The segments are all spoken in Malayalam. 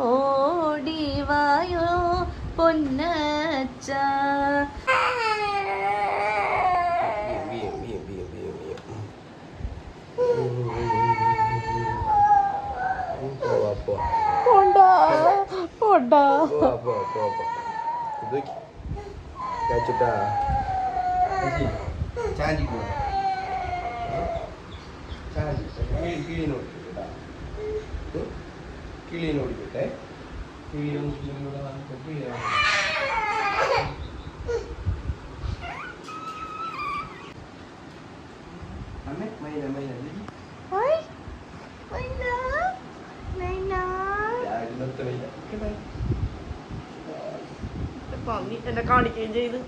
ഓടിവായോ പൊന്നച്ച. ചാഞ്ചിക്കോ ചാഞ്ചി വീഴും, കിളീനെ ഓടിക്കട്ടെ നമുക്ക്. അമ്മേ, മൈന, മൈന, എന്നെ കാണിക്കുകയും ചെയ്ത്.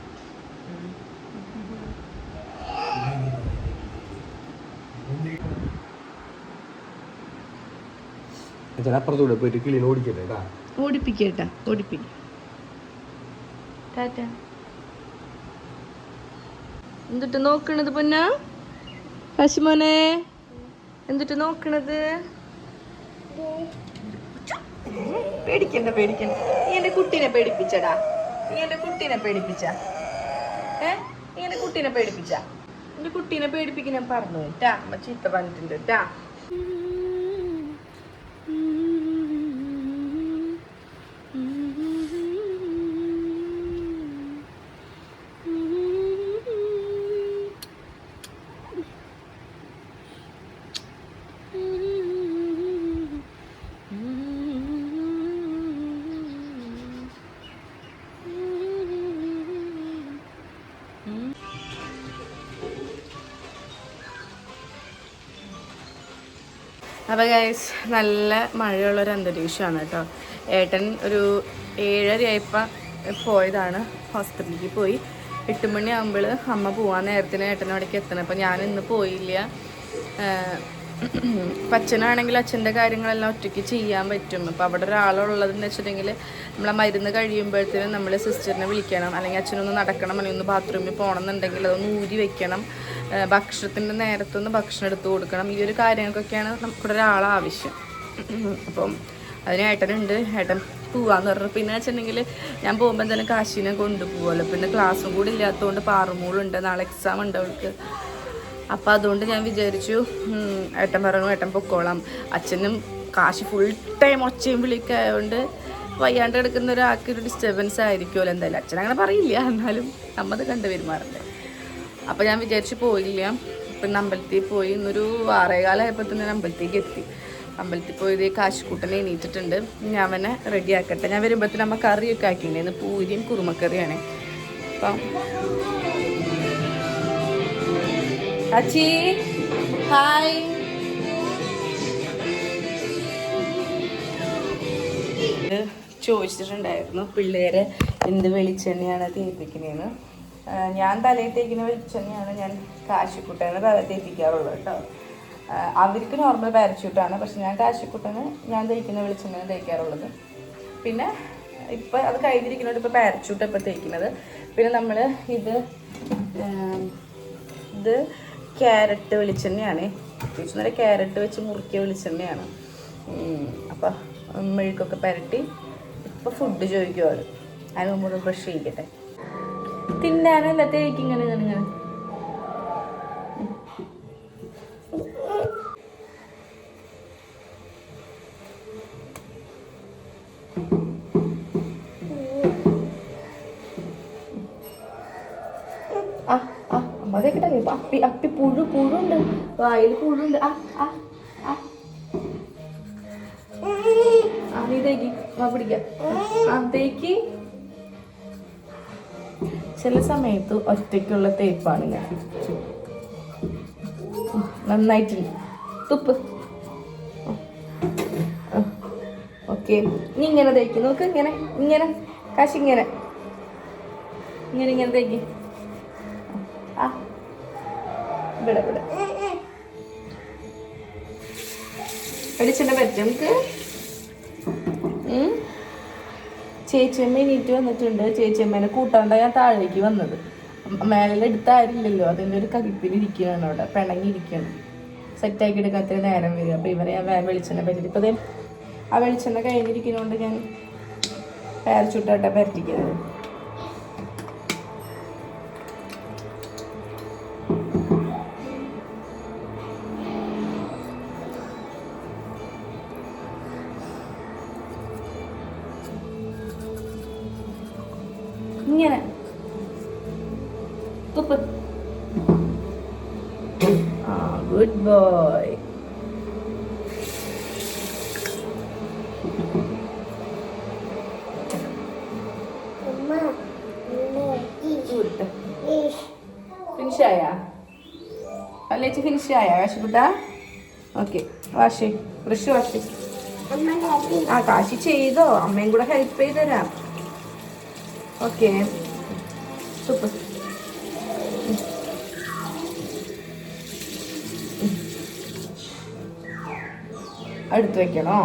അച്ഛൻ അപ്പുറത്തൂടെ പോയിട്ട് കിളി ഓടിക്കട്ടെ കേട്ടാ ഓടിപ്പിക്കേട്ടാ ഓടിപ്പിക്ക ടാറ്റ. എന്തിട്ട് നോക്കണത് പൊന്ന? പശുമോനെ. എന്തിട്ട് നോക്കണത്? പേടിക്കണ്ട പേടിക്കണ്ട. നീ എന്റെ കുട്ടീനെ പേടിപ്പിച്ചടാ. നീ എന്റെ കുട്ടീനെ പേടിപ്പിച്ച. ഏ? നീ എന്റെ കുട്ടീനെ പേടിപ്പിച്ച. എന്റെ കുട്ടീനെ പേടിപ്പിക്കാൻ ഞാൻ പറഞ്ഞു ടാ അമ്മ ചീത്ത പറഞ്ഞിട്ടുണ്ട് ടാ ഗൈസ് നല്ല മഴയുള്ളൊരു അന്തരീക്ഷമാണ് കേട്ടോ. ഏട്ടൻ ഒരു ഏഴരയായപ്പോൾ പോയതാണ് ഹോസ്പിറ്റലിലേക്ക് പോയി. എട്ട് മണിയാകുമ്പോൾ അമ്മ പോവാൻ നേരത്തിന് ഏട്ടനവിടേക്ക് എത്തണം. അപ്പോൾ ഞാൻ ഇന്ന് പോയില്ല ഇപ്പം അച്ഛനാണെങ്കിൽ അച്ഛന്റെ കാര്യങ്ങളെല്ലാം ഒറ്റയ്ക്ക് ചെയ്യാൻ പറ്റും. അപ്പം അവിടെ ഒരാളുള്ളതെന്ന് വെച്ചിട്ടുണ്ടെങ്കിൽ നമ്മളെ മരുന്ന് കഴിയുമ്പോഴത്തേനും നമ്മൾ സിസ്റ്ററിനെ വിളിക്കണം. അല്ലെങ്കിൽ അച്ഛനൊന്ന് നടക്കണം. അല്ലെങ്കിൽ ഒന്ന് ബാത്റൂമിൽ പോകണം എന്നുണ്ടെങ്കിൽ അതൊന്ന് ഊരി വെക്കണം. ഭക്ഷണത്തിന്റെ നേരത്തൊന്ന് ഭക്ഷണം എടുത്തു കൊടുക്കണം. ഈ ഒരു കാര്യങ്ങൾക്കൊക്കെയാണ് നമുക്കിവിടെ ഒരാളെ ആവശ്യം. അപ്പം അതിന് ഏട്ടനുണ്ട്. ഏട്ടൻ പോവാന്ന് പറഞ്ഞു. പിന്നെ വെച്ചിട്ടുണ്ടെങ്കിൽ ഞാൻ പോകുമ്പോൾ തന്നെ കാശിനെ കൊണ്ടുപോകുമല്ലോ. പിന്നെ ക്ലാസ്സും കൂടി ഇല്ലാത്തതുകൊണ്ട് പാറുമൂളുണ്ട്. നാളെ എക്സാം ഉണ്ട് അവൾക്ക്. അപ്പം അതുകൊണ്ട് ഞാൻ വിചാരിച്ചു ഏട്ടൻ പറഞ്ഞു ഏട്ടൻ പൊക്കോളാം. അച്ഛനും കാശ് ഫുൾ ടൈം ഒച്ചയും വിളിക്കായതുകൊണ്ട് വയ്യാണ്ട് കിടക്കുന്ന ഒരാൾക്ക് ഒരു ഡിസ്റ്റർബൻസ് ആയിരിക്കുമല്ലോ എന്തായാലും. അച്ഛൻ അങ്ങനെ പറയില്ല. എന്നാലും നമ്മത് കണ്ടു പെരുമാറുണ്ട്. അപ്പം ഞാൻ വിചാരിച്ചു പോയില്ല. പിന്നെ അമ്പലത്തിൽ പോയി ഇന്നൊരു ആറേകാലമായപ്പോൾ തന്നെ അമ്പലത്തേക്ക് എത്തി. അമ്പലത്തിൽ പോയി ഇതേ കാശിക്കൂട്ടനെ എണീറ്റിട്ടുണ്ട്. ഞാൻ അവനെ റെഡി ആക്കട്ടെ. ഞാൻ വരുമ്പോഴത്തേനും അമ്മ കറിയൊക്കെ ആക്കിയിട്ടുണ്ടായിരുന്നു പൂരിയും കുറുമക്കറിയാണ് അപ്പം അച്ചി ഹായ്. ചോദിച്ചിട്ടുണ്ടായിരുന്നു പിള്ളേരെ എന്ത് വെളിച്ചെണ്ണയാണ് തേപ്പിക്കുന്നതെന്ന്. ഞാൻ തലയിൽ തേക്കുന്ന വെളിച്ചെണ്ണയാണ് ഞാൻ കാശിക്കുട്ടേനെ തല തേപ്പിക്കാറുള്ളത് കേട്ടോ. അവർക്ക് നോർമൽ പാരച്യൂട്ടാണ് പക്ഷെ ഞാൻ കാശിക്കുട്ടന് ഞാൻ തേക്കുന്ന വെളിച്ചെണ്ണയാണ് തേക്കാറുള്ളത്. പിന്നെ ഇപ്പം അത് കഴിഞ്ഞിരിക്കുന്നതുകൊണ്ട് ഇപ്പോൾ പാരച്യൂട്ട് ഇപ്പോൾ തേക്കുന്നത്. പിന്നെ നമ്മൾ ഇത് ഇത് ക്യാരറ്റ് വെളിച്ചെണ്ണയാണ്. അത്യാവശ്യം നല്ല ക്യാരറ്റ് വെച്ച് മുറുക്കിയ വെളിച്ചെണ്ണയാണ്. അപ്പോൾ മെഴുക്കൊക്കെ പുരട്ടി ഇപ്പം ഫുഡ് ചോദിക്കും അവൾ അതിന് മുമ്പ് ബ്രഷ് ചെയ്യിക്കട്ടെ. തിന്നാനല്ല തേക്കിങ്ങനെ ഇങ്ങനെ. അപ്പി അപ്പി പുഴു പുഴുണ്ട്. വായിൽ പുഴുണ്ട്. ആ ആ ആ. നീ തേക്ക്. ആ പിടിക്കാം. ആ തേക്ക്. ചില സമയത്ത് ഒറ്റയ്ക്കുള്ള തേപ്പാണ് ഞാൻ നന്നായിട്ടുണ്ട്. തുപ്പ്. ഓക്കെ. നീ ഇങ്ങനെ തേക്ക്. നോക്ക് ഇങ്ങനെ ഇങ്ങനെ. കാശിങ്ങനെ ഇങ്ങനെ. ഇങ്ങനെ തേക്ക്. ആ. ചേച്ചിയമ്മ എണീറ്റ് വന്നിട്ടുണ്ട്. ചേച്ചിയമ്മേനെ കൂട്ടാണ്ട ഞാൻ താഴേക്ക് വന്നത്. മേലെ എടുത്ത ആരില്ലല്ലോ. അതിന്റെ ഒരു കകിപ്പിലിരിക്കുകയാണ് അവിടെ. പിണങ്ങിയിരിക്കുകയാണ്. സെറ്റാക്കി എടുക്കാത്ത നേരം വരും. അപ്പോൾ ഇവരെ ഞാൻ വെളിച്ചെണ്ണ പറ്റിയിട്ട് ഇപ്പോൾ ആ വെളിച്ചെണ്ണ കഴിഞ്ഞിരിക്കുന്നതുകൊണ്ട് ഞാൻ പാരച്ചൂട്ടായിട്ടാണ് പരത്തിക്കുന്നത്. ഓക്കെ വാഷേ ഋഷി വാഷേ ആ കാശി ചെയ്തോ? അമ്മയും കൂടെ ഹെൽപ്പ് ചെയ്ത് തരാം ഓക്കെ സൂപ്പർ അടുത്ത് വെക്കണോ?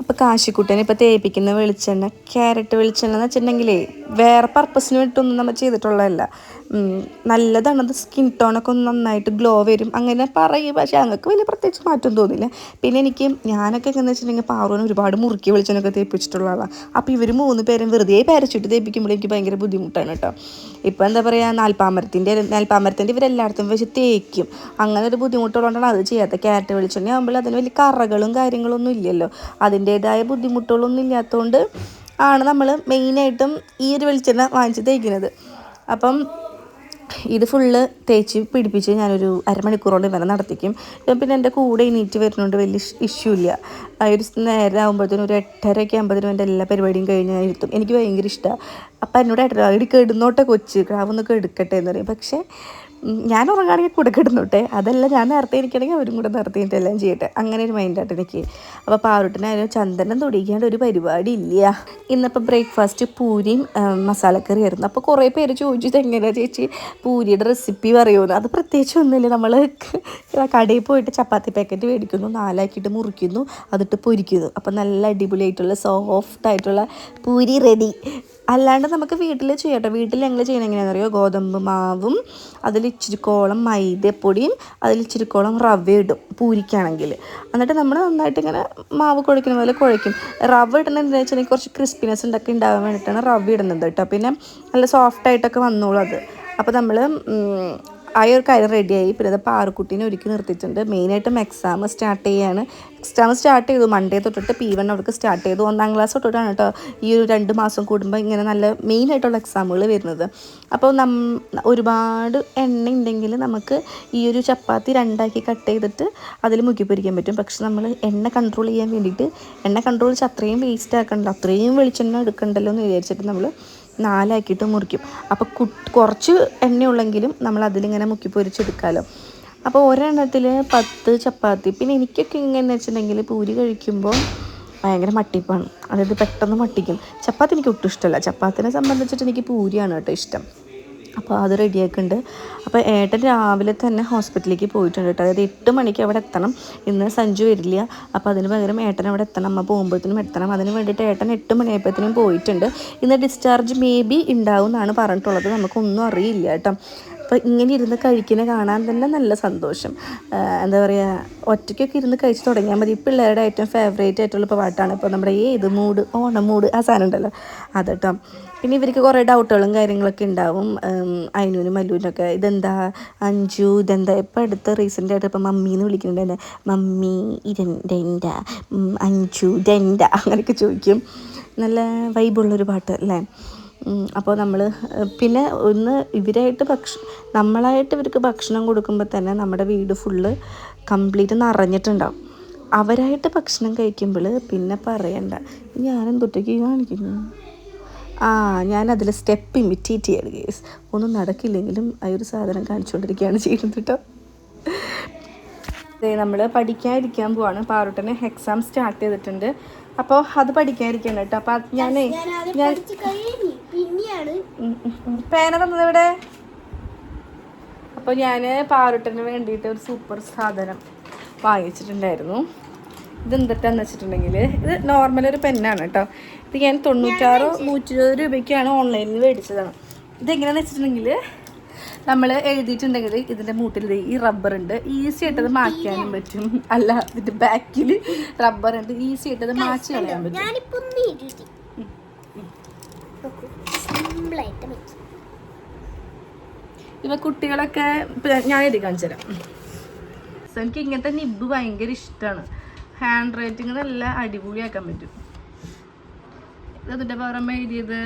അപ്പോൾ കാശിക്കുട്ടനെ ഇപ്പോൾ തേപ്പിക്കുന്ന വെളിച്ചെണ്ണ ക്യാരറ്റ് വെളിച്ചെണ്ണ എന്ന് വെച്ചിട്ടുണ്ടെങ്കിലേ വേറെ പർപ്പസിന് വേണ്ടിയിട്ടൊന്നും നമ്മൾ ചെയ്തിട്ടുള്ളതല്ല. ഉം, നല്ലതാണ് അത് സ്കിൻ ടോണൊക്കെ ഒന്ന് നന്നായിട്ട് ഗ്ലോ വരും. അങ്ങനെ പറയും. പക്ഷേ ഞങ്ങൾക്ക് വലിയ പ്രത്യേകിച്ച് മാറ്റം തോന്നില്ല. പിന്നെ എനിക്ക് ഞാനൊക്കെ എന്ന് വെച്ചിട്ടുണ്ടെങ്കിൽ പാറുവിന് ഒരുപാട് മുറുക്കി വെളിച്ചെണ്ണൊക്കെ തേപ്പിച്ചിട്ടുള്ള ആളാണ് അപ്പോൾ ഇവർ മൂന്ന് പേരും വെറുതെ പേരച്ചിട്ട് തേപ്പിക്കുമ്പോൾ എനിക്ക് ഭയങ്കര ബുദ്ധിമുട്ടാണ് കേട്ടോ. ഇപ്പോൾ എന്താ പറയുക നാൽപ്പാമരത്തിന്റെ നാൽപ്പാമരത്തിന്റെ ഇവരെല്ലായിടത്തും വെച്ച് തേക്കും. അങ്ങനെ ഒരു ബുദ്ധിമുട്ടുള്ളതുകൊണ്ടാണ് അത് ചെയ്യാത്ത ക്യാരറ്റ് വെളിച്ചെണ്ണ ആകുമ്പോൾ അതിന് വലിയ കറകളും കാര്യങ്ങളൊന്നും ഇല്ലല്ലോ. അതിന്റേതായ ബുദ്ധിമുട്ടുകളൊന്നും ഇല്ലാത്തതുകൊണ്ട് ആണ് നമ്മൾ മെയിനായിട്ടും ഈ ഒരു വെളിച്ചെണ്ണ വാങ്ങിച്ച് തേക്കുന്നത്. അപ്പം ഇത് ഫുള്ള് തേച്ച് പിടിപ്പിച്ച് ഞാനൊരു അരമണിക്കൂറോളം ഇവരെ നടത്തിക്കും. പിന്നെ എന്റെ കൂടെ എണീറ്റ് വരുന്നതുകൊണ്ട് വലിയ ഇഷ്യൂ ഇല്ല. ഒരു നേരം ആകുമ്പോഴത്തേനും ഒരു എട്ടരയൊക്കെ ആകുമ്പോഴത്തേനും എന്റെ എല്ലാ പരിപാടിയും കഴിഞ്ഞ് ഞാൻ ഇരുത്തും. എനിക്ക് ഭയങ്കര ഇഷ്ടമാണ് അപ്പം എന്നോട് എട്ടര അടി കെടുന്നോട്ടെ കൊച്ച്. ക്രാവൊന്നൊക്കെ എടുക്കട്ടെ എന്ന് പറയും. പക്ഷേ ഞാൻ ഉറങ്ങുകയാണെങ്കിൽ കൂടെ കിടന്നോട്ടെ. അതല്ല ഞാൻ നേരത്തെ ഇരിക്കണമെങ്കിൽ അവരും കൂടെ നേരത്തെ എല്ലാം ചെയ്യട്ടെ. അങ്ങനെ ഒരു മൈൻഡായിട്ട് എനിക്ക്. അപ്പോൾ പാവറൂട്ടിനായാലും ചന്ദനം തുടിക്കേണ്ട ഒരു പരിപാടി ഇല്ല. ഇന്നിപ്പോൾ ബ്രേക്ക്ഫാസ്റ്റ് പൂരിയും മസാലക്കറി ആയിരുന്നു. അപ്പോൾ കുറേ പേര് ചോദിച്ചത് എങ്ങനെയാണ് ചേച്ചി പൂരിയുടെ റെസിപ്പി പറയുമെന്ന് അത് പ്രത്യേകിച്ച് ഒന്നുമില്ല. നമ്മൾ കടയിൽ പോയിട്ട് ചപ്പാത്തി പാക്കറ്റ് മേടിക്കുന്നു നാലാക്കിയിട്ട് മുറിക്കുന്നു അതിട്ട് പൊരിക്കുന്നു. അപ്പോൾ നല്ല അടിപൊളിയായിട്ടുള്ള സോഫ്റ്റ് ആയിട്ടുള്ള പൂരി റെഡി അല്ലാണ്ട് നമുക്ക് വീട്ടിൽ ചെയ്യട്ടെ. വീട്ടിൽ ഞങ്ങൾ ചെയ്യണം എങ്ങനെയാണെന്ന് അറിയോ ഗോതമ്പ് മാവും അതിൽ ഇച്ചിരിക്കോളം മൈദപ്പൊടിയും അതിൽ ഇച്ചിരിക്കോളം റവ ഇടും പൂരിക്കാണെങ്കിൽ. എന്നിട്ട് നമ്മൾ നന്നായിട്ട് ഇങ്ങനെ മാവ് കുഴക്കുന്ന പോലെ കുഴയ്ക്കും റവ ഇടുന്നത് എന്താ വെച്ചാൽ കുറച്ച് ക്രിസ്പിനെസ് ഉണ്ടൊക്കെ ഉണ്ടാകാൻ വേണ്ടിയിട്ടാണ് റവ ഇടുന്നത് കേട്ടോ. പിന്നെ നല്ല സോഫ്റ്റായിട്ടൊക്കെ വന്നോളൂ അത്. അപ്പോൾ നമ്മൾ ആ ഒരു കാര്യം റെഡിയായി പിന്നെ അത് പാറുക്കുട്ടീനെ ഒരുക്കി നിർത്തിയിട്ടുണ്ട്. മെയിനായിട്ടും എക്സാം സ്റ്റാർട്ട് ചെയ്യാണ്. എക്സാം സ്റ്റാർട്ട് ചെയ്തു. മൺഡേ തൊട്ടിട്ട് പി വൺ അവർക്ക് സ്റ്റാർട്ട് ചെയ്തു. ഒന്നാം ക്ലാസ് തൊട്ടിട്ടാണ് കേട്ടോ ഈ ഒരു രണ്ട് മാസം കൂടുമ്പോൾ ഇങ്ങനെ നല്ല മെയിനായിട്ടുള്ള എക്സാമുകൾ വരുന്നത്. അപ്പോൾ നം ഒരുപാട് എണ്ണ ഉണ്ടെങ്കിൽ നമുക്ക് ഈ ഒരു ചപ്പാത്തി രണ്ടാക്കി കട്ട് ചെയ്തിട്ട് അതിൽ മുക്കി പൊരിക്കാൻ പറ്റും. പക്ഷെ നമ്മൾ എണ്ണ കൺട്രോൾ ചെയ്യാൻ വേണ്ടിയിട്ട് എണ്ണ കൺട്രോൾ ചെയ്ത് അത്രയും വേസ്റ്റ് ആക്കണ്ടല്ലോ അത്രയും വെളിച്ചെണ്ണ എടുക്കണ്ടല്ലോ എന്ന് വിചാരിച്ചിട്ട് നമ്മൾ നാലാക്കിയിട്ട് മുറിക്കും. അപ്പോൾ കു കുറച്ച് എണ്ണയുള്ളെങ്കിലും നമ്മൾ അതിലിങ്ങനെ മുക്കി പൊരിച്ചെടുക്കാമല്ലോ അപ്പോൾ ഒരെണ്ണത്തിൽ പത്ത് ചപ്പാത്തി. പിന്നെ എനിക്കൊക്കെ ഇങ്ങനെ വെച്ചിട്ടുണ്ടെങ്കിൽ പൂരി കഴിക്കുമ്പോൾ ഭയങ്കര മട്ടിപ്പാണ്. അതായത് പെട്ടെന്ന് മട്ടിക്കും. ചപ്പാത്തി എനിക്ക് ഒട്ടും ഇഷ്ടമല്ല. ചപ്പാത്തിനെ സംബന്ധിച്ചിട്ട് എനിക്ക് പൂരിയാണ് കേട്ടോ ഇഷ്ടം. അപ്പോൾ അത് റെഡിയാക്കുന്നുണ്ട്. അപ്പോൾ ഏട്ടൻ രാവിലെ തന്നെ ഹോസ്പിറ്റലിലേക്ക് പോയിട്ടുണ്ട് കേട്ടോ. അതായത് എട്ട് മണിക്ക് അവിടെ എത്തണം. ഇന്ന് സഞ്ജു വരില്ല. അപ്പോൾ അതിന് പകരം ഏട്ടൻ അവിടെ എത്തണം. അമ്മ പോകുമ്പോഴത്തേനും എത്തണം. അതിന് വേണ്ടിയിട്ട് ഏട്ടൻ എട്ട് മണിയായപ്പോഴത്തേനും പോയിട്ടുണ്ട്. ഇന്ന് ഡിസ്ചാർജ് മേ ബി ഉണ്ടാവും എന്നാണ് പറഞ്ഞിട്ടുള്ളത്. നമുക്കൊന്നും അറിയില്ല കേട്ടോ. അപ്പോൾ ഇങ്ങനെ ഇരുന്ന് കഴിക്കുന്ന കാണാൻ തന്നെ നല്ല സന്തോഷം. എന്താ പറയുക ഒറ്റയ്ക്കൊക്കെ ഇരുന്ന് കഴിച്ച് തുടങ്ങിയാൽ മതി. പിള്ളേരുടെ ഏറ്റവും ഫേവറേറ്റ് ആയിട്ടുള്ള പാട്ടാണ് ഇപ്പോൾ നമ്മുടെ ഏത് മൂഡ് ഓണം മൂഡ് ആ സാധനം ഉണ്ടല്ലോ. അത് കേട്ടോ. പിന്നെ ഇവർക്ക് കുറേ ഡൗട്ടുകളും കാര്യങ്ങളൊക്കെ ഉണ്ടാവും. അയനൂനും മല്ലൂനൊക്കെ. ഇതെന്താ? അഞ്ചു ഇതെന്താ? ഇപ്പം അടുത്ത റീസെന്റ് ആയിട്ട് ഇപ്പം മമ്മി എന്ന് വിളിക്കുന്നുണ്ട് മമ്മി ഇതെന്താ? അഞ്ചു ഇതെന്താ? അങ്ങനെയൊക്കെ ചോദിക്കും. നല്ല വൈബുള്ളൊരു പാട്ട് അല്ലേ? അപ്പോൾ നമ്മൾ പിന്നെ ഒന്ന് ഇവരായിട്ട് ഭക്ഷ നമ്മളായിട്ട് ഇവർക്ക് ഭക്ഷണം കൊടുക്കുമ്പോൾ തന്നെ നമ്മുടെ വീട് ഫുള്ള് കംപ്ലീറ്റ് നിറഞ്ഞിട്ടുണ്ടാവും. അവരായിട്ട് ഭക്ഷണം കഴിക്കുമ്പോൾ പിന്നെ പറയണ്ട. ഞാനെന്തൊറ്റയ്ക്ക് കാണിക്കുന്നു? ആ ഞാനതിൽ സ്റ്റെപ്പ് ഇമിറ്റേറ്റ് ചെയ്യാണ് കേസ് ഒന്നും നടക്കില്ലെങ്കിലും ആ ഒരു സാധനം കാണിച്ചുകൊണ്ടിരിക്കുകയാണ് ചെയ്യുന്നത് കേട്ടോ. നമ്മൾ പഠിക്കാതിരിക്കാൻ പോവാണ്. പാറോട്ടനെ എക്സാം സ്റ്റാർട്ട് ചെയ്തിട്ടുണ്ട്. അപ്പോൾ അത് പഠിക്കാതിരിക്കണം കേട്ടോ. അപ്പം ഞാനേ ഞാൻ. പേന തന്നത് ഇവിടെ? അപ്പോൾ ഞാൻ പാറോട്ടന് വേണ്ടിയിട്ട് ഒരു സൂപ്പർ സാധനം വാങ്ങിച്ചിട്ടുണ്ടായിരുന്നു. ഇത് എന്തിട്ടാന്ന് വെച്ചിട്ടുണ്ടെങ്കിൽ ഇത് നോർമൽ ഒരു പെന്നാണ് കേട്ടോ. ഇത് ഞാൻ തൊണ്ണൂറ്റാറോ നൂറ്റി ഇരുപത് രൂപയ്ക്കാണ് ഓൺലൈനിൽ മേടിച്ചതാണ്. ഇതെങ്ങനെയാണെന്ന് വെച്ചിട്ടുണ്ടെങ്കിൽ നമ്മൾ എഴുതിയിട്ടുണ്ടെങ്കിൽ ഇതിന്റെ മൂട്ടിൽ ഈ റബ്ബർ ഉണ്ട്. ഈസി ആയിട്ട് അത് മാറ്റാനും പറ്റും. അല്ല ഇതിന്റെ ബാക്കിൽ റബ്ബർ ഉണ്ട്. ഈസി ആയിട്ട് അത് മാച്ച് കളയാൻ പറ്റും. ഇവ കുട്ടികളൊക്കെ ഞാൻ എഴുതി കാണിച്ചു തരാം. എനിക്ക് ഇങ്ങനത്തെ നിബ് ഭയങ്കര ഇഷ്ടമാണ് ഹാൻഡ് റൈറ്റിംഗ് നല്ല അടിപൊളിയാക്കാൻ പറ്റും. ഇതിന്റെ പകരം എഴുതിയത്?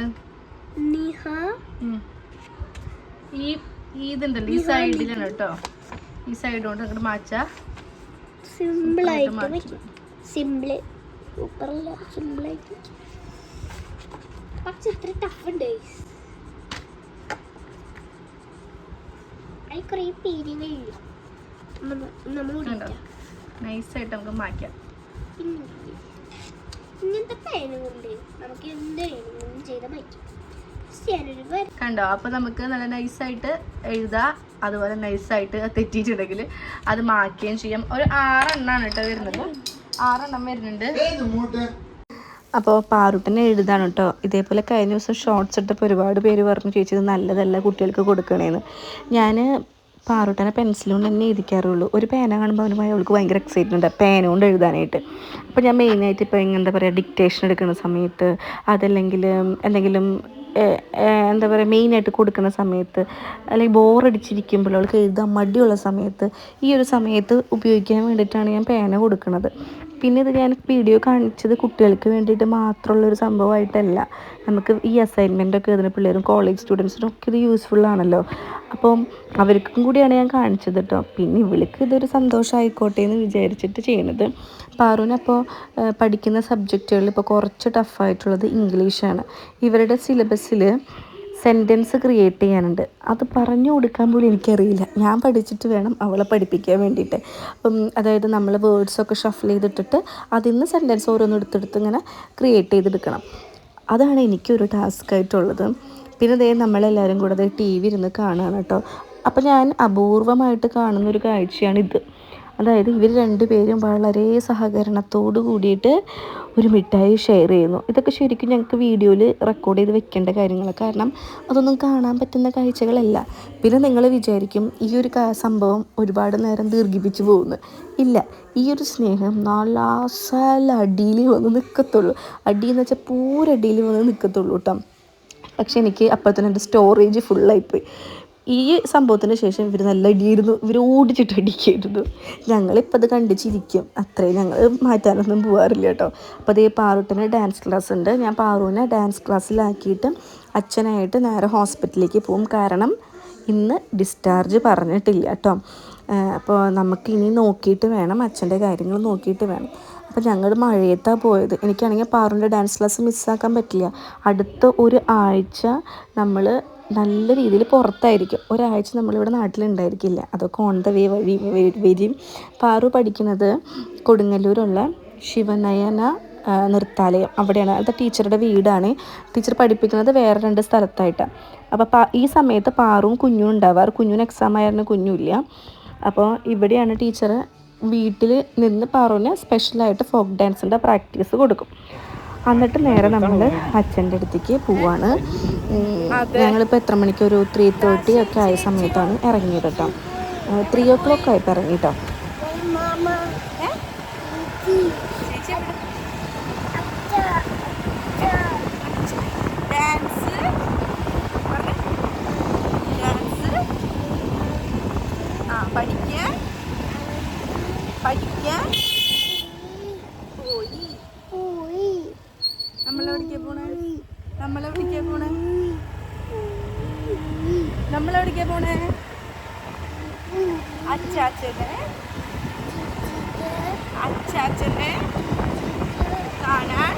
ഈ ഈ ഇതുണ്ടല്ലോ ഈ സൈഡിലാണ് കേട്ടോ. ഈ സൈഡ് കൊണ്ട് അങ്ങോട്ട് മാച്ചാ സിമ്പിൾ ആയിട്ട് സിമ്പിൾ സൂപ്പറല്ല സിമ്പിളായിട്ട് വെക്കും. പക്ഷെ ഇത്ര ടഫ് ഉണ്ട് അതിൽ കുറേ പേരുകൾ നമ്മ- നമ്മൾ നൈസ് ആയിട്ട് നൈസായിട്ട് നമുക്ക് മാറ്റാം. പിന്നെ ഇങ്ങനത്തെ പേന കൊണ്ട് നമുക്ക് എന്ത് വേണമെങ്കിലും ചെയ്താൽ പറ്റും. കണ്ടോ? അപ്പൊ നമുക്ക് നല്ല നൈസായിട്ട് എഴുതാ അതുപോലെ നൈസായിട്ട് തെറ്റിയിട്ടുണ്ടെങ്കിൽ അത് മാറ്റുകയും ചെയ്യാം. ഒരു ആറെണ്ണാണ് കേട്ടോ വരുന്നത്. ആറെണ്ണം വരുന്നുണ്ട്. അപ്പോൾ പാറുട്ടനെ എഴുതാണ് കേട്ടോ ഇതേപോലെ കഴിഞ്ഞ ദിവസം ഷോർട്സ് ഇട്ടപ്പോൾ ഒരുപാട് പേര് പറഞ്ഞു ചേച്ചി ഇത് നല്ലതല്ല കുട്ടികൾക്ക് കൊടുക്കണേന്ന്. ഞാൻ പാറുട്ടനെ പെൻസിൽ കൊണ്ട് തന്നെ എഴുതിക്കാറുള്ളൂ. ഒരു പേന കാണുമ്പോൾ അവന് അവൾക്ക് ഭയങ്കര എക്സൈറ്റ്മെന്റ് പേന കൊണ്ട് എഴുതാനായിട്ട്. അപ്പോൾ ഞാൻ മെയിനായിട്ട് ഇപ്പോൾ എന്താ പറയുക ഡിക്റ്റേഷൻ എടുക്കുന്ന സമയത്ത് അതല്ലെങ്കിൽ എന്തെങ്കിലും എന്താ പറയുക മെയിനായിട്ട് കൊടുക്കുന്ന സമയത്ത് അല്ലെങ്കിൽ ബോറടിച്ചിരിക്കുമ്പോൾ അവൾക്ക് എഴുതാൻ മടിയുള്ള സമയത്ത് ഈ ഒരു സമയത്ത് ഉപയോഗിക്കാൻ വേണ്ടിയിട്ടാണ് ഞാൻ പേന കൊടുക്കുന്നത്. പിന്നെ ഇത് ഞാൻ വീഡിയോ കാണിച്ചത് കുട്ടികൾക്ക് വേണ്ടിയിട്ട് മാത്രമുള്ളൊരു സംഭവമായിട്ടല്ല. നമുക്ക് ഈ അസൈൻമെന്റ് ഒക്കെ എഴുതുന്ന പിള്ളേരും കോളേജ് സ്റ്റുഡൻസിനും ഒക്കെ ഇത് യൂസ്ഫുൾ ആണല്ലോ. അപ്പം അവർക്കും കൂടിയാണ് ഞാൻ കാണിച്ചത് കേട്ടോ പിന്നെ ഇവൾക്ക് ഇതൊരു സന്തോഷമായിക്കോട്ടെ എന്ന് വിചാരിച്ചിട്ട് ചെയ്യണത്. പാറുവിനപ്പോൾ പഠിക്കുന്ന സബ്ജക്റ്റുകളിൽ ഇപ്പോൾ കുറച്ച് ടഫായിട്ടുള്ളത് ഇംഗ്ലീഷാണ് ഇവരുടെ സിലബസിൽ സെന്റൻസ് ക്രിയേറ്റ് ചെയ്യാനുണ്ട്. അത് പറഞ്ഞു കൊടുക്കാൻ പോലും എനിക്കറിയില്ല. ഞാൻ പഠിച്ചിട്ട് വേണം അവളെ പഠിപ്പിക്കാൻ വേണ്ടിയിട്ട്. അപ്പം അതായത് നമ്മൾ വേർഡ്സൊക്കെ ഷഫിൾ ചെയ്തിട്ടിട്ട് അതിൽ നിന്ന് സെന്റൻസ് ഓരോന്നും എടുത്തെടുത്ത് ഇങ്ങനെ ക്രിയേറ്റ് ചെയ്തെടുക്കണം. അതാണ് എനിക്കൊരു ടാസ്ക് ആയിട്ടുള്ളത്. പിന്നെ ദേ നമ്മളെല്ലാവരും കൂടെ ടി വി ഇരുന്ന് കാണുകയാണ് കേട്ടോ. അപ്പോൾ ഞാൻ അപൂർവമായിട്ട് കാണുന്നൊരു കാഴ്ചയാണിത്. അതായത് ഇവർ രണ്ടുപേരും വളരെ സഹകരണത്തോട് കൂടിയിട്ട് ഒരു മിഠായി ഷെയർ ചെയ്യുന്നു. ഇതൊക്കെ ശരിക്കും ഞങ്ങൾക്ക് വീഡിയോയിൽ റെക്കോർഡ് ചെയ്ത് വെക്കേണ്ട കാര്യങ്ങളാണ്. കാരണം അതൊന്നും കാണാൻ പറ്റുന്ന കാഴ്ചകളല്ല. പിന്നെ നിങ്ങൾ വിചാരിക്കും ഈ ഒരു സംഭവം ഒരുപാട് നേരം ദീർഘിപ്പിച്ച് പോകുന്നു. ഇല്ല ഈ ഒരു സ്നേഹം നാലാസാല അടിയിൽ വന്ന് നിൽക്കത്തുള്ളൂ അടി എന്ന് വെച്ചാൽ പൂരടിയിൽ വന്ന് നിൽക്കത്തുള്ളൂ കേട്ടോ. പക്ഷെ എനിക്ക് അപ്പോഴത്തേനും എന്റെ സ്റ്റോറേജ് ഫുള്ളായിപ്പോയി ഈ സംഭവത്തിന് ശേഷം ഇവർ നല്ല അടിയായിരുന്നു ഇവർ ഓടിച്ചിട്ട് അടിക്കായിരുന്നു. ഞങ്ങളിപ്പോൾ അത് കണ്ടിച്ചിരിക്കും. അത്രയും ഞങ്ങൾ മാറ്റാനൊന്നും പോകാറില്ല കേട്ടോ. അപ്പോൾ അതേ പാറുട്ടിന് ഡാൻസ് ക്ലാസ് ഉണ്ട്. ഞാൻ പാറുവിനെ ഡാൻസ് ക്ലാസ്സിലാക്കിയിട്ട് അച്ഛനായിട്ട് നേരെ ഹോസ്പിറ്റലിലേക്ക് പോകും കാരണം ഇന്ന് ഡിസ്ചാർജ് പറഞ്ഞിട്ടില്ല കേട്ടോ. അപ്പോൾ നമുക്ക് ഇനി നോക്കിയിട്ട് വേണം. അച്ഛന്റെ കാര്യങ്ങൾ നോക്കിയിട്ട് വേണം. അപ്പോൾ ഞങ്ങൾ മഴയത്താണ് പോയത്. എനിക്കാണെങ്കിൽ പാറുന്റെ ഡാൻസ് ക്ലാസ് മിസ്സാക്കാൻ പറ്റില്ല. അടുത്ത ഒരു ആഴ്ച നമ്മൾ നല്ല രീതിയിൽ പുറത്തായിരിക്കും. ഒരാഴ്ച നമ്മളിവിടെ നാട്ടിലുണ്ടായിരിക്കില്ല. അതൊക്കെ ഓൺ ദ വേ വഴി വരും. പാറു പഠിക്കുന്നത് കൊടുങ്ങല്ലൂരുള്ള ശിവനയന നൃത്താലയം അവിടെയാണ്. അത് ടീച്ചറുടെ വീടാണ്. ടീച്ചർ പഠിപ്പിക്കുന്നത് വേറെ രണ്ട് സ്ഥലത്തായിട്ട്. അപ്പോൾ ഈ സമയത്ത് പാറും കുഞ്ഞും ഉണ്ടാവാറ് കുഞ്ഞുന് എക്സാം ആയിരുന്നു കുഞ്ഞുമില്ല. അപ്പോൾ ഇവിടെയാണ് ടീച്ചർ വീട്ടിൽ നിന്ന് പാറുവിന് സ്പെഷ്യലായിട്ട് ഫോക്ക് ഡാൻസിന്റെ പ്രാക്ടീസ് കൊടുക്കും. എന്നിട്ട് നേരെ നമ്മൾ അച്ഛന്റെ അടുത്തേക്ക് പോവാണ്. ഞങ്ങളിപ്പോൾ എത്ര മണിക്ക് ഒരു ത്രീ തേർട്ടി ഒക്കെ ആയ സമയത്താണ് ഇറങ്ങിയത് കേട്ടോ ത്രീ ഓ ക്ലോക്ക് ആയപ്പോൾ ഇറങ്ങി കേട്ടോ മാമ ഡാൻസ് ഡാൻസ് ആ പഠിക്കാൻ പഠിക്കാൻ പോയി പോയി നമ്മളെവിടേക്കാ പോണേ നമ്മളെവിടേക്കാ പോണേ നമ്മളെവിടേക്കാ പോണേ അച്ചാച്ചനെ അച്ചാച്ചനെ കാണാൻ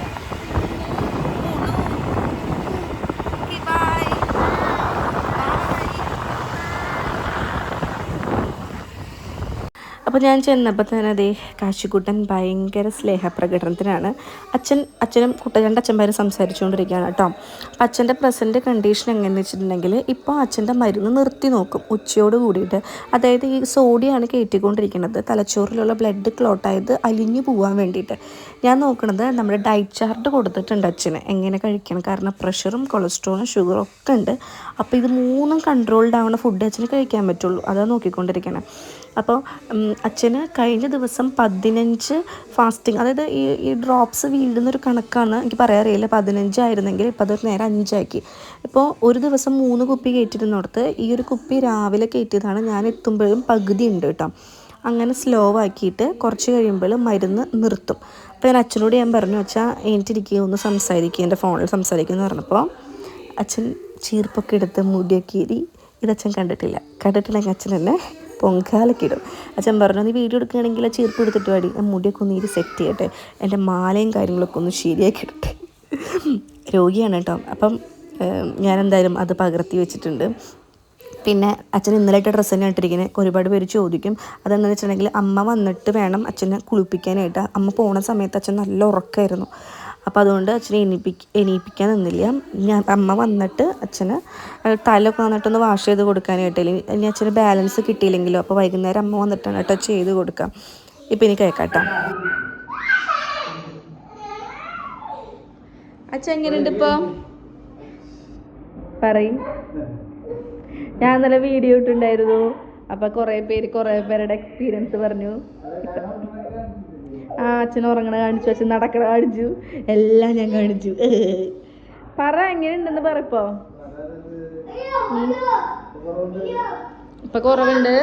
ബൈ അപ്പോൾ ഞാൻ ചെന്നപ്പോൾ തന്നെ അതേ കാശിക്കുട്ടൻ ഭയങ്കര സ്നേഹപ്രകടനത്തിനാണ്. അച്ഛൻ അച്ഛനും കുട്ട രണ്ട് അച്ഛന്മാരും സംസാരിച്ചുകൊണ്ടിരിക്കുകയാണ് കേട്ടോ. അപ്പം അച്ഛന്റെ പ്രസന്റ് കണ്ടീഷൻ എങ്ങനെയെന്ന് വെച്ചിട്ടുണ്ടെങ്കിൽ ഇപ്പോൾ അച്ഛന്റെ മരുന്ന് നിർത്തി നോക്കും ഉച്ചയോട് കൂടിയിട്ട്. അതായത് ഈ സോഡിയാണ് കയറ്റിക്കൊണ്ടിരിക്കുന്നത്. തലച്ചോറിലുള്ള ബ്ലഡ് ക്ലോട്ടായത് അലിഞ്ഞു പോകാൻ വേണ്ടിയിട്ട്. ഞാൻ നോക്കുന്നത് നമ്മുടെ ഡയറ്റ് ചാർട്ട് കൊടുത്തിട്ടുണ്ട് അച്ഛന്. എങ്ങനെ കഴിക്കണം? കാരണം പ്രഷറും കൊളസ്ട്രോളും ഷുഗറും ഒക്കെ ഉണ്ട്. അപ്പോൾ ഇത് മൂന്നും കൺട്രോൾഡ് ആവുന്ന ഫുഡ് അച്ഛന് കഴിക്കാൻ പറ്റുള്ളൂ. അതാണ് നോക്കിക്കൊണ്ടിരിക്കണം. അപ്പോൾ അച്ഛന് കഴിഞ്ഞ ദിവസം പതിനഞ്ച് ഫാസ്റ്റിംഗ് അതായത് ഈ ഈ ഡ്രോപ്സ് വീഴുന്നൊരു കണക്കാണ് എനിക്ക് പറയാറിയില്ല. പതിനഞ്ചായിരുന്നെങ്കിൽ ഇപ്പോൾ അതൊരു നേരെ അഞ്ചാക്കി. ഇപ്പോൾ ഒരു ദിവസം മൂന്ന് കുപ്പി കയറ്റിരുന്നിടത്ത് ഈ ഒരു കുപ്പി രാവിലെ കയറ്റിയതാണ് ഞാൻ എത്തുമ്പോഴും പകുതി ഉണ്ട് കേട്ടോ. അങ്ങനെ സ്ലോ ആക്കിയിട്ട് കുറച്ച് കഴിയുമ്പോൾ മരുന്ന് നിർത്തും. അപ്പോൾ ഞാൻ അച്ഛനോട് ഞാൻ പറഞ്ഞു വെച്ചാൽ എനിക്കിരിക്കുക ഒന്ന് സംസാരിക്കുക എന്റെ ഫോണിൽ സംസാരിക്കുക എന്ന് പറഞ്ഞപ്പോൾ അച്ഛൻ ചീർപ്പൊക്കെ എടുത്ത് മുടിയൊക്കെ ഇരി ഇതച്ഛൻ കണ്ടിട്ടില്ല. കണ്ടിട്ടില്ലെങ്കിൽ അച്ഛൻ എന്നെ പൊങ്കാലൊക്കെ ഇടും അച്ഛൻ പറഞ്ഞു നീ വീഡിയോ എടുക്കുകയാണെങ്കിൽ ചീർപ്പ് എടുത്തിട്ട് വാടി. മുടിയൊക്കെ ഒന്ന് ഇരി സെറ്റ് ചെയ്യട്ടെ. എന്റെ മാലയും കാര്യങ്ങളൊക്കെ ഒന്ന് ശരിയാക്കി ഇടട്ടെ രോഗിയാണ് കേട്ടോ. അപ്പം ഞാനെന്തായാലും അത് പകർത്തി വെച്ചിട്ടുണ്ട്. പിന്നെ അച്ഛൻ ഇന്നലെ ഡ്രസ്സ് തന്നെ ഇട്ടിരിക്കുന്നത് ഒരുപാട് പേര് ചോദിക്കും അതെന്താണെന്ന് വെച്ചിട്ടുണ്ടെങ്കിൽ അമ്മ വന്നിട്ട് വേണം അച്ഛനെ കുളിപ്പിക്കാനായിട്ട്. അമ്മ പോണ സമയത്ത് അച്ഛൻ നല്ല ഉറക്കമായിരുന്നു അപ്പോൾ അതുകൊണ്ട് അച്ഛനെ എണീപ്പി എണീപ്പിക്കാൻ നിന്നില്ല. ഞാൻ അമ്മ വന്നിട്ട് അച്ഛന് തലയൊക്കെ വന്നിട്ടൊന്ന് വാഷ് ചെയ്ത് കൊടുക്കാനായിട്ട്. അല്ലെങ്കിൽ ഇനി അച്ഛന് ബാലൻസ് കിട്ടിയില്ലെങ്കിലോ. അപ്പോൾ വൈകുന്നേരം അമ്മ വന്നിട്ടാണ് കേട്ടോ ചെയ്ത് കൊടുക്കാം ഇപ്പം ഇനി കേൾക്കാട്ടോ അച്ഛൻ എങ്ങനെയുണ്ട് ഇപ്പോൾ പറയും. ഞാൻ ഇന്നലെ വീഡിയോ ഇട്ടുണ്ടായിരുന്നു അപ്പൊ കുറേ പേര് കുറേ പേരുടെ എക്സ്പീരിയൻസ് പറഞ്ഞു. ആ അച്ഛൻ ഉറങ്ങണ കാണിച്ചു അച്ഛൻ നടക്കണ കാണിച്ചു. എല്ലാം ഞാൻ കാണിച്ചു. പറ എങ്ങനെയുണ്ടെന്ന് പറയപ്പോ ഉം. ഇപ്പൊ കുറവുണ്ട്.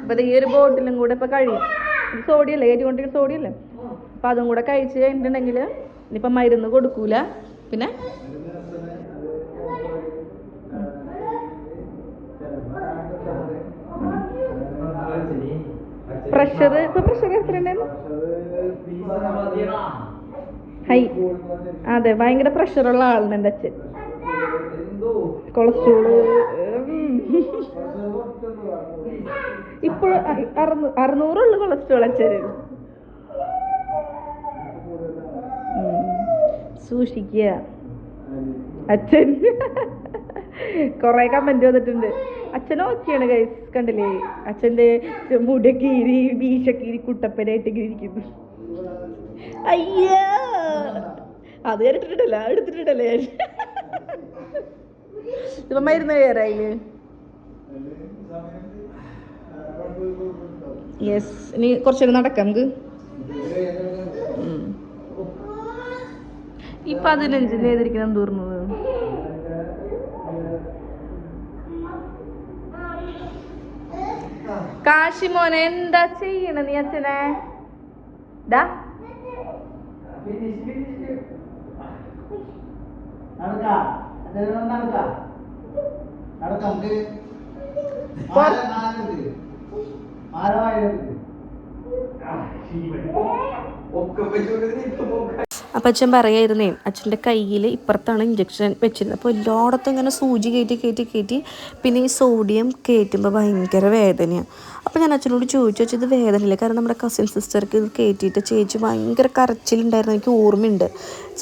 ഇപ്പൊ ഈ ഒരു ബോട്ടിലും കൂടെ ഇപ്പൊ കഴിയും ഇത് സോഡിയല്ലേ? കയറ്റിക്കൊണ്ടിരിക്കുന്ന സോഡിയല്ലേ? അപ്പൊ അതും കൂടെ കഴിച്ച് കഴിഞ്ഞിട്ടുണ്ടെങ്കിൽ ഇനിയിപ്പൊ മരുന്ന് കൊടുക്കൂല. പിന്നെ? പ്രഷർ ഇപ്പൊ പ്രഷർ എത്ര ഉണ്ടായിരുന്നു ഹൈ അതെ ഭയങ്കര പ്രഷറുള്ള ആളാണ് എന്റെ അച്ഛൻ. കൊളസ്ട്രോൾ ഇപ്പോൾ അറുന്നൂറുള്ള കൊളസ്ട്രോൾ അച്ഛന്. സൂക്ഷിക്കുക. അച്ഛൻ. കൊറേ കമന്റ് വന്നിട്ടുണ്ട്. അച്ഛൻ ഓക്കെയാണ് ഗൈസ് കണ്ടില്ലേ? അച്ഛന്റെ മുടക്കീരി ഇരി വീശൊക്കെ ഇരി കുട്ടപ്പനായിട്ട് ഇരിക്കുന്നു. അയ്യോ. അത് ഞാൻ എടുത്തിട്ടില്ല എടുത്തിട്ടില്ലല്ലേ ഞാൻ. ഇപ്പൊ മരുന്ന് കയറായിൽ യെസ് ഇനി കുറച്ചേരം നടക്കാം നമുക്ക്. ഈ പതിനഞ്ചിന് ഏതിരിക്കണം തോന്നുന്നത് കാശി മോനെ എന്താ ചെയ്യണ നീ അച്ഛനെ? ഡാ നടക്കാം? എന്തെങ്കിലും നടക്കാം? നടക്കാം നമുക്ക്. പൊ- മാല നാലുണ്ട്. മാല വായുണ്ട് ഒക്കെ വെച്ചുകൊണ്ടിരുന്ന് ഇപ്പൊ നോക്കാം. അപ്പം അച്ഛൻ പറയായിരുന്നേ അച്ഛന്റെ കയ്യിൽ ഇപ്പുറത്താണ് ഇഞ്ചക്ഷൻ വെച്ചിരുന്നത്. അപ്പോൾ എല്ലായിടത്തും ഇങ്ങനെ സൂചി കയറ്റി കയറ്റി കയറ്റി പിന്നെ ഈ സോഡിയം കയറ്റുമ്പോൾ ഭയങ്കര വേദനയാണ് അപ്പോൾ ഞാൻ അച്ഛനോട് ചോദിച്ചു വെച്ചത് ഇത് വേദനയില്ല? കാരണം നമ്മുടെ കസിൻ സിസ്റ്റർക്ക് ഇത് കയറ്റിയിട്ട് ചേച്ചി ഭയങ്കര കരച്ചിലുണ്ടായിരുന്നു. എനിക്ക് ഓർമ്മയുണ്ട്.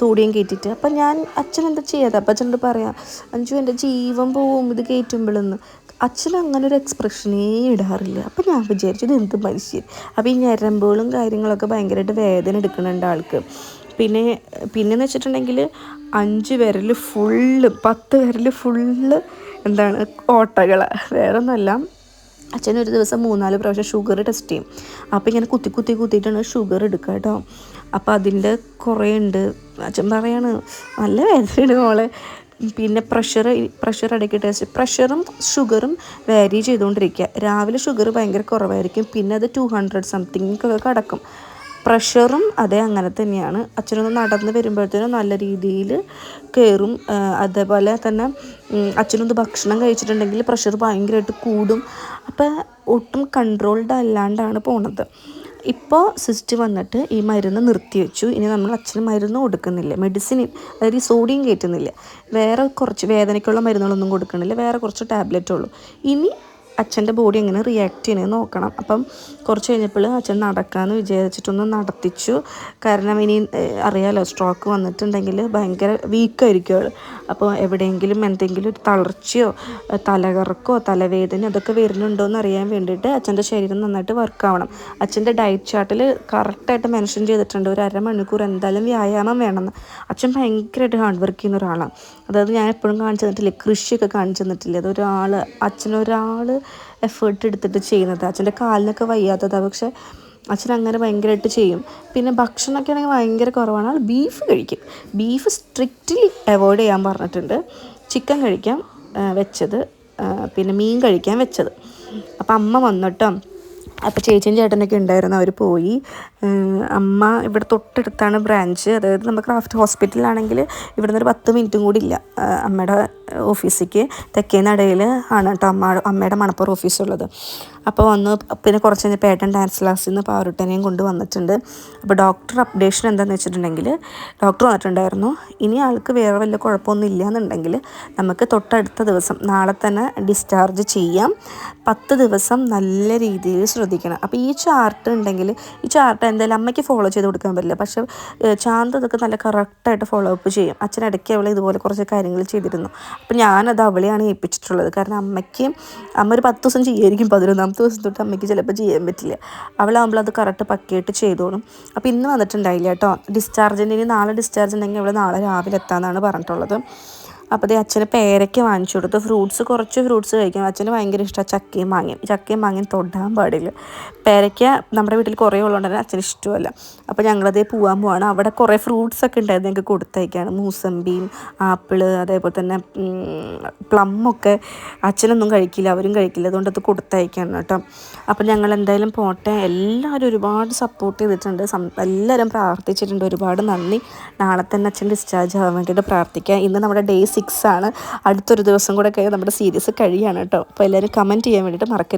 സോഡിയം കയറ്റിയിട്ട് അപ്പം ഞാൻ അച്ഛൻ എന്താ ചെയ്യാതെ അപ്പം അച്ഛനോട് പറയാം അഞ്ചു എന്റെ ജീവൻ പോവും ഇത് കയറ്റുമ്പോഴെന്ന് അച്ഛൻ അങ്ങനെ ഒരു എക്സ്പ്രഷനേ ഇടാറില്ല. അപ്പം ഞാൻ വിചാരിച്ചു ഇത് എന്ത് മനുഷ്യൻ? അപ്പോൾ ഈ ഞരമ്പുകളും കാര്യങ്ങളൊക്കെ ഭയങ്കരമായിട്ട് വേദന എടുക്കുന്നുണ്ട് ആൾക്ക്. പിന്നെ പിന്നെന്ന് വെച്ചിട്ടുണ്ടെങ്കിൽ അഞ്ച് വിരൽ ഫുള്ള് പത്ത് വിരൽ ഫുള്ള് എന്താണ് ഓട്ടകളാണ് വേറെ ഒന്നുമല്ല അച്ഛൻ ഒരു ദിവസം മൂന്നാൽ പ്രാവശ്യം ഷുഗർ ടെസ്റ്റ് ചെയ്യും. അപ്പോൾ ഇങ്ങനെ കുത്തി കുത്തി കുത്തിയിട്ടാണ് ഷുഗർ എടുക്കുക കേട്ടോ അപ്പോൾ അതിന്റെ കുറേ ഉണ്ട് അച്ഛൻ പറയാണ് നല്ല വേദനയാണ് മോളെ. പിന്നെ പ്രഷർ പ്രഷർ ഇടയ്ക്ക് ടെസ്റ്റ് പ്രഷറും ഷുഗറും വാരി ചെയ്തുകൊണ്ടിരിക്കുക. രാവിലെ ഷുഗർ ഭയങ്കര കുറവായിരിക്കും പിന്നെ അത് ടു ഹൺഡ്രഡ് സംതിങ് ഒക്കെ കടക്കും. പ്രഷറും അതേ അങ്ങനെ തന്നെയാണ്. അച്ഛനൊന്ന് നടന്ന് വരുമ്പോഴത്തേനും നല്ല രീതിയിൽ കയറും അതേപോലെ തന്നെ അച്ഛനൊന്ന് ഭക്ഷണം കഴിച്ചിട്ടുണ്ടെങ്കിൽ പ്രഷർ ഭയങ്കരമായിട്ട് കൂടും. അപ്പോൾ ഒട്ടും കൺട്രോൾഡ് അല്ലാണ്ടാണ് പോണത്. ഇപ്പോൾ സിസ്റ്റ് വന്നിട്ട് ഈ മരുന്ന് നിർത്തി വെച്ചു. ഇനി നമ്മൾ അച്ഛന് മരുന്ന് കൊടുക്കുന്നില്ല. മെഡിസിൻ അതായത് ഈ സോഡിയം കയറ്റുന്നില്ല. വേറെ കുറച്ച് വേദനയ്ക്കുള്ള മരുന്നുകളൊന്നും കൊടുക്കുന്നില്ല. വേറെ കുറച്ച് ടാബ്ലറ്റ് ഉള്ളൂ. ഇനി അച്ഛന്റെ ബോഡി എങ്ങനെ റിയാക്ട് ചെയ്യണമെന്ന് നോക്കണം. അപ്പം കുറച്ച് കഴിഞ്ഞപ്പോൾ അച്ഛൻ നടക്കാമെന്ന് വിചാരിച്ചിട്ടൊന്ന് നടത്തിച്ചു. കാരണം ഇനി അറിയാലോ സ്ട്രോക്ക് വന്നിട്ടുണ്ടെങ്കിൽ ഭയങ്കര വീക്കായിരിക്കും അപ്പോൾ എവിടെയെങ്കിലും എന്തെങ്കിലും ഒരു തളർച്ചയോ തലകറക്കോ തലവേദന അതൊക്കെ വരുന്നുണ്ടോ എന്ന് അറിയാൻ വേണ്ടിയിട്ട് അച്ഛന്റെ ശരീരം നന്നായിട്ട് വർക്ക് ആവണം. അച്ഛന്റെ ഡയറ്റ് ചാർട്ടിൽ കറക്റ്റായിട്ട് മെൻഷൻ ചെയ്തിട്ടുണ്ട്. ഒരു അരമണിക്കൂർ എന്തായാലും വ്യായാമം വേണമെന്ന് അച്ഛൻ ഭയങ്കരമായിട്ട് ഹാർഡ് വർക്ക് ചെയ്യുന്ന ഒരാളാണ്. അതായത് ഞാൻ എപ്പോഴും കാണിച്ചു തന്നിട്ടില്ലേ കൃഷിയൊക്കെ കാണിച്ചു തന്നിട്ടില്ലേ? അതൊരാൾ അച്ഛനൊരാൾ എഫേർട്ട് എടുത്തിട്ട് ചെയ്യുന്നത്. അച്ഛന്റെ കാലിനൊക്കെ വയ്യാത്തതാണ് പക്ഷേ അച്ഛൻ അങ്ങനെ ഭയങ്കരമായിട്ട് ചെയ്യും. പിന്നെ ഭക്ഷണമൊക്കെ ആണെങ്കിൽ ഭയങ്കര കുറവാണ്. ആൾ ബീഫ് കഴിക്കും. ബീഫ് സ്ട്രിക്റ്റ്ലി അവോയ്ഡ് ചെയ്യാൻ പറഞ്ഞിട്ടുണ്ട്. ചിക്കൻ കഴിക്കാം വെച്ചത്. പിന്നെ മീൻ കഴിക്കാൻ വെച്ചത്. അപ്പം അമ്മ വന്നിട്ടോ അപ്പോൾ ചേച്ചിയും ചേട്ടനൊക്കെ ഉണ്ടായിരുന്നു അവർ പോയി. അമ്മ ഇവിടെ തൊട്ടടുത്താണ് ബ്രാഞ്ച് അതായത് നമ്മൾ ക്രാഫ്റ്റ് ഹോസ്പിറ്റലിലാണെങ്കിൽ ഇവിടെ നിന്ന് ഒരു പത്ത് മിനിറ്റും കൂടി ഇല്ല. അമ്മയുടെ ഓഫീസിലേക്ക് തെക്കേ നടയിൽ ആണ് കേട്ടോ അമ്മ അമ്മയുടെ മണപ്പുറം ഓഫീസുള്ളത്. അപ്പോൾ വന്ന് പിന്നെ കുറച്ച് കഴിഞ്ഞ പേട്ടൻ ഡാൻസ് ക്ലാസ്സിൽ നിന്ന് പാറുട്ടനെയും കൊണ്ട് വന്നിട്ടുണ്ട്. അപ്പോൾ ഡോക്ടർ അപ്ഡേഷൻ എന്താണെന്ന് വെച്ചിട്ടുണ്ടെങ്കിൽ ഡോക്ടർ വന്നിട്ടുണ്ടായിരുന്നു. ഇനി ആൾക്ക് വേറെ വല്ല കുഴപ്പമൊന്നും ഇല്ല എന്നുണ്ടെങ്കിൽ നമുക്ക് തൊട്ടടുത്ത ദിവസം നാളെ തന്നെ ഡിസ്ചാർജ് ചെയ്യാം. പത്ത് ദിവസം നല്ല രീതിയിൽ ശ്രദ്ധിക്കണം. അപ്പോൾ ഈ ചാർട്ട് ഉണ്ടെങ്കിൽ ഈ ചാർട്ട് എന്തായാലും അമ്മയ്ക്ക് ഫോളോ ചെയ്ത് കൊടുക്കാൻ പറ്റില്ല. പക്ഷേ ചാന്ത് ഇതൊക്കെ നല്ല കറക്റ്റായിട്ട് ഫോളോ അപ്പ് ചെയ്യും. അച്ഛൻ ഇടയ്ക്ക് അവളെ ഇതുപോലെ കുറച്ച് കാര്യങ്ങൾ ചെയ്തിരുന്നു. അപ്പോൾ ഞാനത് അവളെയാണ് ഏൽപ്പിച്ചിട്ടുള്ളത്. കാരണം അമ്മയ്ക്ക് അമ്മ ഒരു പത്ത് ദിവസം ചെയ്യുമായിരിക്കും പതിനൊന്നാമത്തെ ദിവസം തൊട്ട് അമ്മയ്ക്ക് ചിലപ്പോൾ ചെയ്യാൻ പറ്റില്ല. അവളാകുമ്പോൾ അത് കറക്റ്റ് പക്കയായിട്ട് ചെയ്തോളും. അപ്പോൾ ഇന്ന് വന്നിട്ടുണ്ടായില്ല കേട്ടോ. ഡിസ്ചാർജ് ഇനി നാളെ ഡിസ്ചാർജ് ഉണ്ടെങ്കിൽ അവൾ നാളെ രാവിലെ എത്താമെന്നാണ് പറഞ്ഞിട്ടുള്ളത്. അപ്പോൾ അതേ അച്ഛന് പേരയ്ക്ക് വാങ്ങിച്ചു കൊടുത്തു. ഫ്രൂട്ട്സ് കുറച്ച് ഫ്രൂട്ട്സ് കഴിക്കും. അച്ഛന് ഭയങ്കര ഇഷ്ടമാണ് ചക്കയും മാങ്ങയും. ചക്കയും മാങ്ങയും തൊടാൻ പാടില്ല. പേരയ്ക്ക നമ്മുടെ വീട്ടിൽ കുറേ ഉള്ളതുകൊണ്ട് തന്നെ അച്ഛന് ഇഷ്ടമല്ല. അപ്പോൾ ഞങ്ങളതേ പോകാൻ പോവാണ്. അവിടെ കുറേ ഫ്രൂട്ട്സ് ഒക്കെ ഉണ്ടായിരുന്നു ഞങ്ങൾക്ക് കൊടുത്തയക്കാണ്. മൂസമ്പിയും ആപ്പിൾ അതേപോലെ തന്നെ പ്ലമ്മൊക്കെ അച്ഛനൊന്നും കഴിക്കില്ല. അവരും കഴിക്കില്ല. അതുകൊണ്ട് അത് കൊടുത്തയക്കാണ് കേട്ടോ. അപ്പോൾ ഞങ്ങൾ എന്തായാലും പോട്ടെ. എല്ലാവരും ഒരുപാട് സപ്പോർട്ട് ചെയ്തിട്ടുണ്ട്. എല്ലാവരും പ്രാർത്ഥിച്ചിട്ടുണ്ട്. ഒരുപാട് നന്ദി. നാളെ തന്നെ അച്ഛൻ ഡിസ്ചാർജ് ആവാൻ വേണ്ടിയിട്ട് പ്രാർത്ഥിക്കാം. ഇന്ന് നമ്മുടെ ഡേ സിക്സ് ആണ്. അടുത്തൊരു ദിവസം കൂടെ കഴിഞ്ഞ് നമ്മുടെ സീരീസ് കഴിയാണ് കേട്ടോ. അപ്പോൾ എല്ലാവരും കമന്റ് ചെയ്യാൻ വേണ്ടിയിട്ട് മറക്കരുത്.